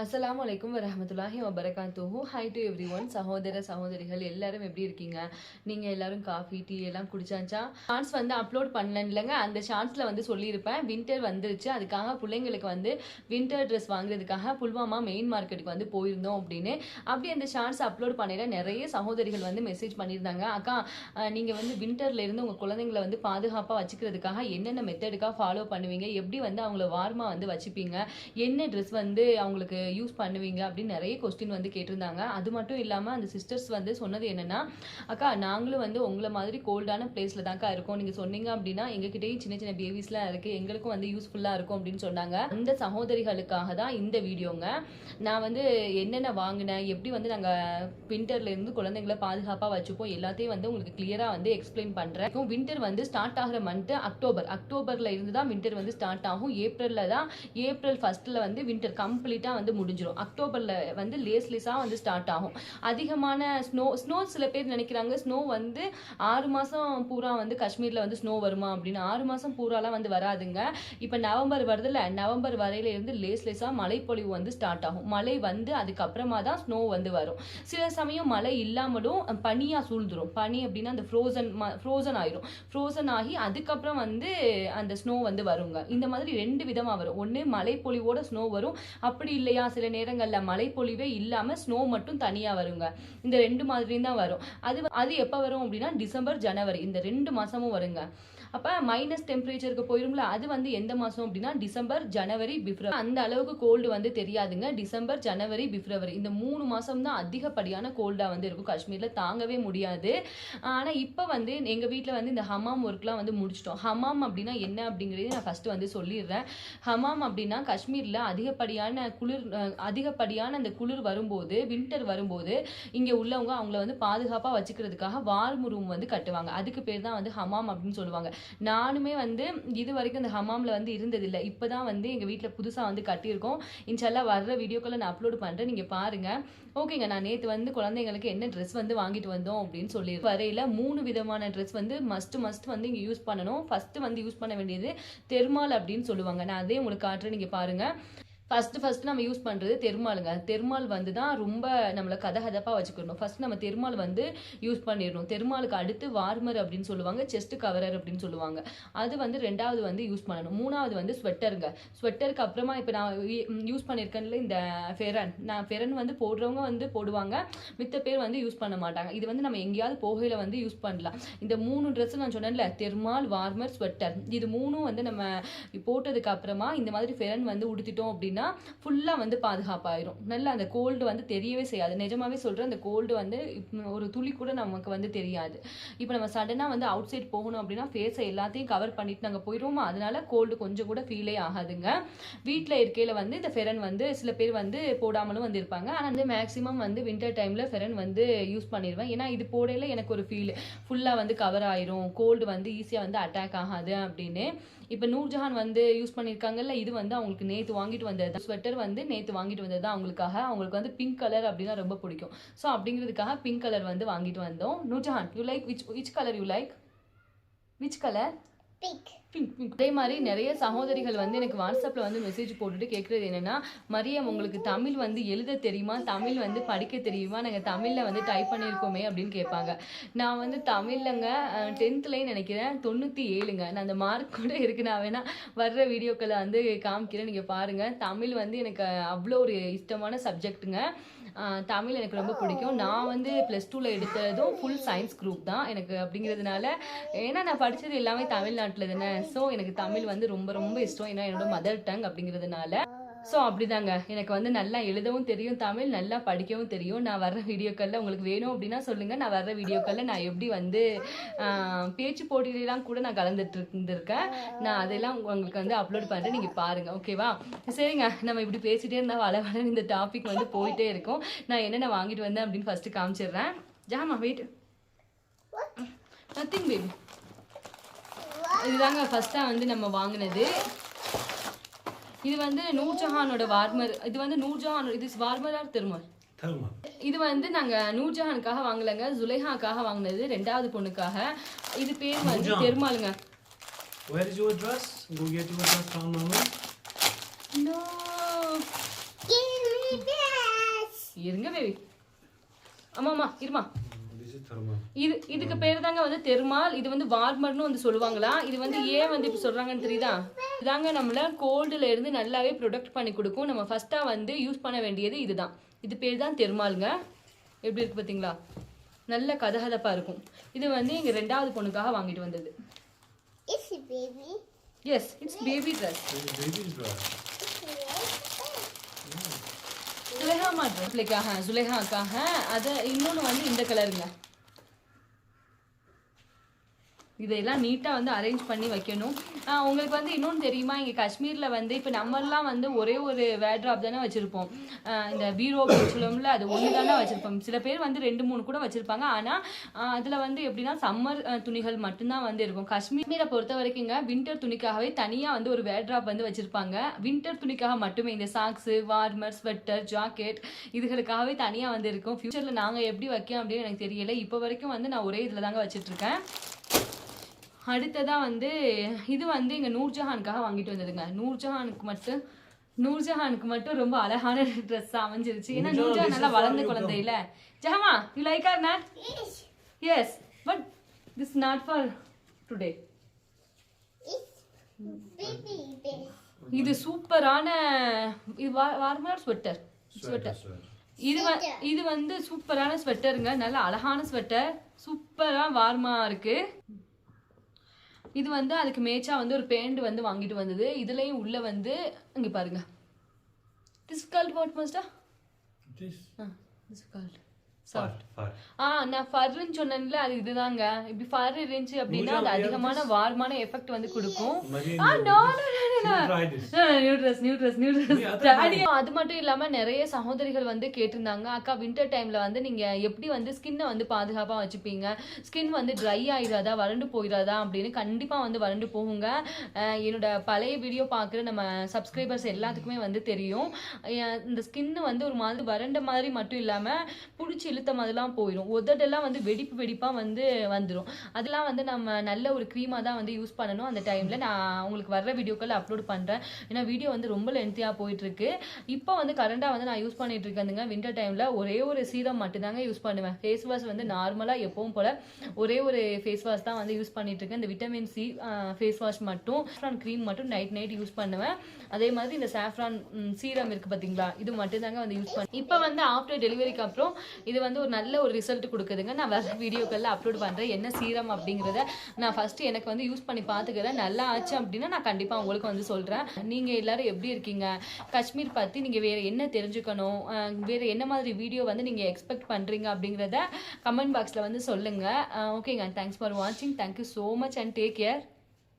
அஸ்லாம் அலைக்கும் வரமத்துல்லாஹி வபரகாத்துஹு ஹை டு எவ்ரி ஒன் சகோதர சகோதரிகள் எல்லாரும் எப்படி இருக்கீங்க? நீங்கள் எல்லாரும் காஃபி டீ எல்லாம் குடிச்சாச்சா? ஷார்ட்ஸ் வந்து அப்லோட் பண்ணலங்க இல்லைங்க. அந்த ஷார்ட்ஸில் வந்து சொல்லியிருப்பேன். வின்டர் வந்துருச்சு. அதுக்காக பிள்ளைங்களுக்கு வந்து வின்டர் ட்ரெஸ் வாங்குறதுக்காக புல்வாமா மெயின் மார்க்கெட்டுக்கு வந்து போயிருந்தோம் அப்படின்னு. அப்படி அந்த ஷார்ட்ஸ் அப்லோட் பண்ணிட நிறைய சகோதரிகள் வந்து மெசேஜ் பண்ணியிருந்தாங்க. அக்கா நீங்கள் வந்து வின்டர்ல இருந்து உங்கள் குழந்தைங்களை வந்து பாதுகாப்பாக வச்சுக்கிறதுக்காக என்னென்ன மெத்தடுக்காக ஃபாலோ பண்ணுவீங்க? எப்படி வந்து அவங்கள வார்மாக வந்து வச்சுப்பீங்க? என்ன ட்ரெஸ் வந்து அவங்களுக்கு யூஸ் பண்ணுவீங்க அப்படின்னு நிறைய கொஸ்டின் வந்து கேட்டிருந்தாங்க. அது மட்டும் இல்லாமல் அந்த சிஸ்டர்ஸ் வந்து சொன்னது என்னன்னா அக்கா நாங்களும் வந்து உங்களை மாதிரி கோல்டான பிளேஸில் தான்க்கா இருக்கோம். நீங்கள் சொன்னீங்க அப்படின்னா எங்ககிட்டயும் சின்ன சின்ன பேபிஸ்லாம் இருக்குது எங்களுக்கும் வந்து யூஸ்ஃபுல்லாக இருக்கும் அப்படின்னு சொன்னாங்க. அந்த சகோதரிகளுக்காக தான் இந்த வீடியோங்க நான் வந்து என்னென்ன வாங்கினேன் எப்படி வந்து நாங்கள் வின்டர்ல இருந்து குழந்தைங்களை பாதுகாப்பாக வச்சுப்போம் எல்லாத்தையும் வந்து உங்களுக்கு கிளியராக வந்து எக்ஸ்பிளைன் பண்ணுறேன் வின்டர் வந்து ஸ்டார்ட் ஆகிற மந்த்து அக்டோபர் அக்டோபரில் இருந்து தான் வின்டர் வந்து ஸ்டார்ட் ஆகும். ஏப்ரலில் தான் ஏப்ரல் ஃபஸ்ட்டில் வந்து வின்டர் கம்ப்ளீட்டாக வந்து முடிஞ்சிடும் அக்டோபரில் வந்து லேஸ் லேஸாக வந்து ஸ்டார்ட் ஆகும். அதிகமான ஸ்னோ ஸ்னோ சில பேர் நினைக்கிறாங்க ஸ்னோ வந்து ஆறு மாதம் பூரா வந்து காஷ்மீரில் வந்து ஸ்னோ வருமா அப்படின்னு. ஆறு மாதம் பூராலாம் வந்து வராதுங்க. இப்போ நவம்பர் வருதுல நவம்பர் வரையில இருந்து லேஸ் லேஸாக மழைப்பொழிவு வந்து ஸ்டார்ட் ஆகும். மழை வந்து அதுக்கப்புறமா தான் ஸ்னோ வந்து வரும். சில சமயம் மழை இல்லாமலும் பனியாக சூழ்ந்துடும் பனி அப்படின்னா அந்த ஃப்ரோசன் ஃப்ரோசன் ஆயிரும். ஃப்ரோசன் ஆகி அதுக்கப்புறம் வந்து அந்த ஸ்னோ வந்து வருங்க. இந்த மாதிரி ரெண்டு விதமாக வரும். ஒன்று மழைப்பொழிவோட ஸ்னோ வரும். அப்படி இல்லையா சில நேரங்களில் மழைப்பொழிவே இல்லாமல் ஸ்னோ மட்டும் தனியாக வருங்க. இந்த ரெண்டு மாதிரியும் தான் வரும். அது அது எப்போ வரும் அப்படின்னா டிசம்பர் ஜனவரி இந்த ரெண்டு மாதமும் வருங்க. அப்போ மைனஸ் டெம்பரேச்சருக்கு போயிருங்களா அது வந்து எந்த மாதம் அப்படின்னா டிசம்பர் ஜனவரி பிப்ரவரி அந்த அளவுக்கு கோல்டு வந்து தெரியாதுங்க. டிசம்பர் ஜனவரி பிப்ரவரி இந்த மூணு மாதம் தான் அதிகப்படியான கோல்டாக வந்து இருக்கும். காஷ்மீரில் தாங்கவே முடியாது. ஆனால் இப்போ வந்து எங்கள் வீட்டில் வந்து இந்த ஹமாம் ஒர்க்லாம் வந்து முடிச்சிட்டோம். ஹமாம் அப்படின்னா என்ன அப்படிங்கிறது நான் ஃபஸ்ட்டு வந்து சொல்லிடுறேன். ஹமாம் அப்படின்னா காஷ்மீரில் அதிகப்படியான குளிர் அதிகப்படியான அந்த குளிர் வரும்போது வின்டர் வரும்போது இங்கே உள்ளவங்க அவங்கள வந்து பாதுகாப்பாக வச்சுக்கிறதுக்காக வார்ம் ரூம் வந்து கட்டுவாங்க. அதுக்கு பேர் தான் வந்து ஹமாம் அப்படின்னு சொல்லுவாங்க. நானுமே வந்து இது வரைக்கும் இந்த ஹமாமில் வந்து இருந்ததில்லை. இப்போ தான் வந்து எங்கள் வீட்டில் புதுசாக வந்து கட்டியிருக்கோம். இன்ஷால்லா வர்ற வீடியோக்களை நான் அப்லோட் பண்ணுறேன் நீங்கள் பாருங்கள் ஓகேங்க நான் நேற்று வந்து குழந்தைங்களுக்கு என்ன ட்ரெஸ் வந்து வாங்கிட்டு வந்தோம் அப்படின்னு சொல்லி வரையில மூணு விதமான ட்ரெஸ் வந்து மஸ்ட் மஸ்ட் வந்து இங்கே யூஸ் பண்ணணும். ஃபஸ்ட்டு வந்து யூஸ் பண்ண வேண்டியது தெர்மால் அப்படின்னு சொல்லுவாங்க. நான் அதே உங்களுக்கு காட்டுறேன். நீங்கள் பாருங்கள் ஃபர்ஸ்ட் ஃபர்ஸ்ட் நம்ம யூஸ் பண்ணுறது தெருமாளுங்க. தெருமால் வந்து தான் ரொம்ப நம்மளை கதகதப்பாக வச்சுக்கணும் ஃபர்ஸ்ட் நம்ம தெருமால் வந்து யூஸ் பண்ணிடணும். தெருமாலுக்கு அடுத்து வார்மர் அப்படின்னு சொல்லுவாங்க செஸ்ட் கவரர் அப்படின்னு சொல்லுவாங்க. அது வந்து ரெண்டாவது வந்து யூஸ் பண்ணணும். மூணாவது வந்து ஸ்வெட்டருங்க ஸ்வெட்டருக்கு அப்புறமா இப்போ நான் யூஸ் பண்ணியிருக்கேன்ல இந்த ஃபெரன் நான் ஃபெரன் வந்து போடுறவங்க வந்து போடுவாங்க. மித்த பேர் வந்து யூஸ் பண்ண மாட்டாங்க. இது வந்து நம்ம எங்கேயாவது போகையில் வந்து யூஸ் பண்ணலாம். இந்த மூணு ட்ரெஸ் நான் சொன்னேன்ல தெருமால் வார்மர் ஸ்வெட்டர் இது மூணும் வந்து நம்ம போட்டதுக்கு அப்புறமா இந்த மாதிரி ஃபெரன் வந்து உடுத்திட்டோம் அப்படின்னா ஃபுல்லாக வந்து பாதுகாப்பாயிரும். நல்லா அந்த கோல்டு வந்து தெரியவே செய்யாது. நிஜமாவே சொல்கிறேன் அந்த கோல்டு வந்து ஒரு துளி கூட நமக்கு வந்து தெரியாது. இப்போ நம்ம சடனாக வந்து அவுட் சைட் போகணும் அப்படின்னா ஃபேஸை எல்லாத்தையும் கவர் பண்ணிட்டு நாங்கள் போயிடுவோமா அதனால கோல்டு கொஞ்சம் கூட ஃபீலே ஆகாதுங்க. வீட்டில் இருக்கையில் வந்து இந்த ஃபெரன் வந்து சில பேர் வந்து போடாமலும் வந்து இருப்பாங்க ஆனால் வந்து மேக்ஸிமம் வந்து வின்டர் டைமில் ஃபெரன் வந்து யூஸ் பண்ணிடுவேன் ஏன்னா இது போடையில் எனக்கு ஒரு ஃபீல் ஃபுல்லாக வந்து கவர் ஆயிரும். கோல்டு வந்து ஈஸியாக வந்து அட்டாக் ஆகாது அப்படின்னு. இப்போ நூர்ஜஹான் வந்து யூஸ் பண்ணியிருக்காங்கல்ல இது வந்து அவங்களுக்கு நேற்று வாங்கிட்டு வந்தது ஸ்வெட்டர் வந்து நேற்று வாங்கிட்டு வந்தது தான் அவங்களுக்காக. அவங்களுக்கு வந்து பிங்க் கலர் அப்படின்னா ரொம்ப பிடிக்கும். ஸோ அப்படிங்கிறதுக்காக பிங்க் கலர் வந்து வாங்கிட்டு வந்தோம். Noorjahan you like which which colour you like which colour pink அதே மாதிரி நிறைய சகோதரிகள் வந்து எனக்கு வாட்ஸ்அப்பில் வந்து மெசேஜ் போட்டுட்டு கேட்குறது என்னென்னா மரியம் உங்களுக்கு தமிழ் வந்து எழுத தெரியுமா? தமிழ் வந்து படிக்க தெரியுமா? நாங்கள் தமிழில் வந்து டைப் பண்ணியிருக்கோமே அப்படின்னு கேட்பாங்க. நான் வந்து தமிழ்லங்க டென்த்துலேயும் நினைக்கிறேன். தொண்ணூற்றி ஏழுங்க நான் அந்த மார்க் கூட இருக்கு. நான் வேணால் வர்ற வீடியோக்களை வந்து காமிக்கிறேன். நீங்கள் பாருங்கள் தமிழ் வந்து எனக்கு அவ்வளோ ஒரு இஷ்டமான சப்ஜெக்ட்டுங்க தமிழ் எனக்கு ரொம்ப பிடிக்கும். நான் வந்து ப்ளஸ் டூவில் எடுத்ததும் ஃபுல் சயின்ஸ் குரூப் தான் எனக்கு அப்படிங்கிறதுனால ஏன்னா நான் படித்தது எல்லாமே தமிழ்நாட்டில் தானே. ஸோ எனக்கு தமிழ் வந்து ரொம்ப ரொம்ப இஷ்டம். ஏன்னா என்னோட மதர் டங் அப்படிங்கிறதுனால. ஸோ அப்படிதாங்க. எனக்கு வந்து நல்லா எழுதவும் தெரியும் தமிழ் நல்லா படிக்கவும் தெரியும். நான் வர்ற வீடியோக்களில் உங்களுக்கு வேணும் அப்படின்னா சொல்லுங்கள் நான் வர்ற வீடியோக்களில் நான் எப்படி வந்து பேச்சு போட்டியிலாம் கூட நான் கலந்துட்டு இருந்திருக்கேன். நான் அதெல்லாம் உங்களுக்கு வந்து அப்லோட் பண்ணுறேன் நீங்கள் பாருங்கள் ஓகேவா சரிங்க. நம்ம இப்படி பேசிகிட்டே இருந்தால் வள வள இந்த டாபிக் வந்து போயிட்டே இருக்கும். நான் என்னென்ன வாங்கிட்டு வந்தேன் அப்படின்னு ஃபஸ்ட்டு காமிச்சிடுறேன். ஜாமா வெயிட் நத்திங் பேபி இதுதாங்க ஃபர்ஸ்ட்டாக வந்து நம்ம வாங்கினது இது வந்து நூர்ஜஹானோட வார்மர் இது வந்து நூர்ஜஹான் இது வார்மரா திருமல். இது வந்து நாங்க நூர்ஜஹானுக்காக வாங்கலைங்க ஜுலைஹாக்காக வாங்கினது ரெண்டாவது பொண்ணுக்காக இது பேர் வந்து. தெருமாளுங்க Where is your dress? Go get your dress from mama. No. Give me இருங்க பேபி ஆமாம்மா இருமா. இது இதுக்கு பேர் தாங்க வந்து தெர்மால். இது வந்து வார்மர்னு வந்து சொல்லுவாங்களா? இது வந்து ஏன் வந்து இப்படி சொல்றாங்கன்னு தெரியுதா? இதாங்க நம்மள கோல்டுல இருந்து நல்லாவே ப்ரொடெக்ட் பண்ணி கொடுக்கும். நம்ம ஃபர்ஸ்டா வந்து யூஸ் பண்ண வேண்டியது இதுதான். இது பேர் தான் தெர்மாலுங்க. எப்படி இருக்கு பாத்தீங்களா? நல்ல கதகதப்பா இருக்கும். இது வந்து எங்க ரெண்டாவது பொண்ணுக்காக வாங்கிட்டு வந்தது. Yes it's baby dress. சுலேஹாமா ட்ரெஸ்லைக்காக சுலேஹாக்காக அதை இன்னொன்று வந்து இந்த கலருங்க இதையெல்லாம் நீட்டாக வந்து அரேஞ்ச் பண்ணி வைக்கணும். உங்களுக்கு வந்து இன்னொன்று தெரியுமா? இங்கே காஷ்மீரில் வந்து இப்போ நம்மெல்லாம் வந்து ஒரே ஒரு வேட்ராப் தானே வச்சுருப்போம். இந்த பீரோ சொல்லுவோம்ல அது ஒன்று தானே வச்சுருப்போம். சில பேர் வந்து ரெண்டு மூணு கூட வச்சுருப்பாங்க. ஆனால் அதில் வந்து எப்படின்னா சம்மர் துணிகள் மட்டும்தான் வந்து இருக்கும். காஷ்மீரை பொறுத்த வரைக்குங்க வின்டர் துணிக்காகவே தனியாக வந்து ஒரு வேட்ராப் வந்து வச்சுருப்பாங்க. வின்டர் துணிக்காக மட்டுமே இந்த சாக்ஸு வார்மர் ஸ்வெட்டர் ஜாக்கெட் இதுகளுக்காகவே தனியாக வந்து இருக்கும். ஃப்யூச்சரில் நாங்கள் எப்படி வைக்கோம் அப்படின்னு எனக்கு தெரியல. இப்போ வரைக்கும் வந்து நான் ஒரே இதில் தாங்க வச்சுட்ருக்கேன் அடுத்ததா வந்து இது வந்து எங்க நூர்ஜஹானுக்காக வாங்கிட்டு வந்ததுங்க. நூர்ஜஹானுக்கு மட்டும் நூர்ஜஹானுக்கு மட்டும் ரொம்ப அழகான ட்ரெஸ் அமைஞ்சிருச்சு. ஏன்னா நூர்ஜஹான், நல்லா வளர்ந்த குழந்தை இல்ல ஜஹமா you like or not. Yes but this not for today. இது சூப்பரான இது வார்மர் ஸ்வெட்டர் ஸ்வெட்டர். இது இது வந்து சூப்பரான ஸ்வெட்டருங்க நல்ல அழகான ஸ்வெட்டர் சூப்பரா வார்மா இருக்கு. இது வந்து அதுக்கு மேட்சா வந்து ஒரு பேண்ட் வந்து வாங்கிட்டு வந்தது. இதுலயும் உள்ள வந்து இங்க பாருங்க. திஸ் கால்ட் வாட் மஸ்டா far. ஆ நான் ஃபர்ன்னு சொன்னேன்ல அது இதுதாங்க. இப்படி ஃபர் இருந்துச்சு அப்படின்னா அது அதிகமான வார்மான எஃபெக்ட் வந்து கொடுக்கும். அது மட்டும் இல்லாம நிறைய சகோதரிகள் வந்து கேட்டிருந்தாங்க அக்கா வின்டர் டைம்ல வந்து நீங்க எப்படி வந்து ஸ்கின்னை வந்து பாதுகாப்பா வச்சுப்பீங்க? ஸ்கின் வந்து ட்ரை ஆயிடாதா வறண்டு போயிடாதா அப்படின்னு கண்டிப்பா வந்து வறண்டு போகுங்க. என்னோட பழைய வீடியோ பார்க்குற நம்ம சப்ஸ்கிரைபர்ஸ் எல்லாத்துக்குமே வந்து தெரியும். இந்த ஸ்கின் வந்து ஒரு மாதிரி வறண்ட மாதிரி மட்டும் இல்லாம புடிச்சு இழுத்த அதெல்லாம் போயிடும் உதடெல்லாம் வந்து வெடிப்பு வெடிப்பாக வந்து வந்துடும் அதெல்லாம் வந்து நம்ம நல்ல ஒரு க்ரீமாக தான் வந்து யூஸ் பண்ணணும் அந்த டைமில் நான் உங்களுக்கு வர்ற வீடியோக்கள் அப்லோட் பண்ணுறேன் ஏன்னா வீடியோ வந்து ரொம்ப லென்த்தியாக போயிட்டுருக்கு. இப்போ வந்து கரண்டாக வந்து நான் யூஸ் பண்ணிகிட்டு இருக்கேனுங்க வின்டர் டைமில் ஒரே ஒரு சீரம் மட்டும்தாங்க யூஸ் பண்ணுவேன். ஃபேஸ் வாஷ் வந்து நார்மலாக எப்பவும் போல் ஒரே ஒரு ஃபேஸ் வாஷ் தான் வந்து யூஸ் பண்ணிட்டு இருக்கேன் இந்த விட்டமின் சி ஃபேஸ் வாஷ் மட்டும் சாஃப்ரான் க்ரீம் மட்டும் நைட் நைட் யூஸ் பண்ணுவேன். அதே மாதிரி இந்த சாஃப்ரான் சீரம் இருக்குது பார்த்தீங்களா இது மட்டும்தாங்க வந்து யூஸ் பண்ணேன் இப்போ வந்து ஆஃப்டர் டெலிவரிக்கு அப்புறம் இது வந்து வந்து ஒரு நல்ல ஒரு ரிசல்ட் கொடுக்குதுங்க. நான் வர வீடியோக்களில் அப்லோட் பண்ணுறேன் என்ன சீரம் அப்படிங்கிறத நான் ஃபஸ்ட்டு எனக்கு வந்து யூஸ் பண்ணி பார்த்துக்கிறேன். நல்லா ஆச்சு அப்படின்னா நான் கண்டிப்பாக உங்களுக்கு வந்து சொல்கிறேன் நீங்கள் எல்லோரும் எப்படி இருக்கீங்க? காஷ்மீர் பற்றி நீங்கள் வேறு என்ன தெரிஞ்சுக்கணும்? வேறு என்ன மாதிரி வீடியோ வந்து நீங்கள் எக்ஸ்பெக்ட் பண்ணுறீங்க அப்படிங்கிறத கமெண்ட் பாக்ஸில் வந்து சொல்லுங்கள் ஓகேங்க தேங்க்ஸ் ஃபார் வாட்சிங் thank you so much and take care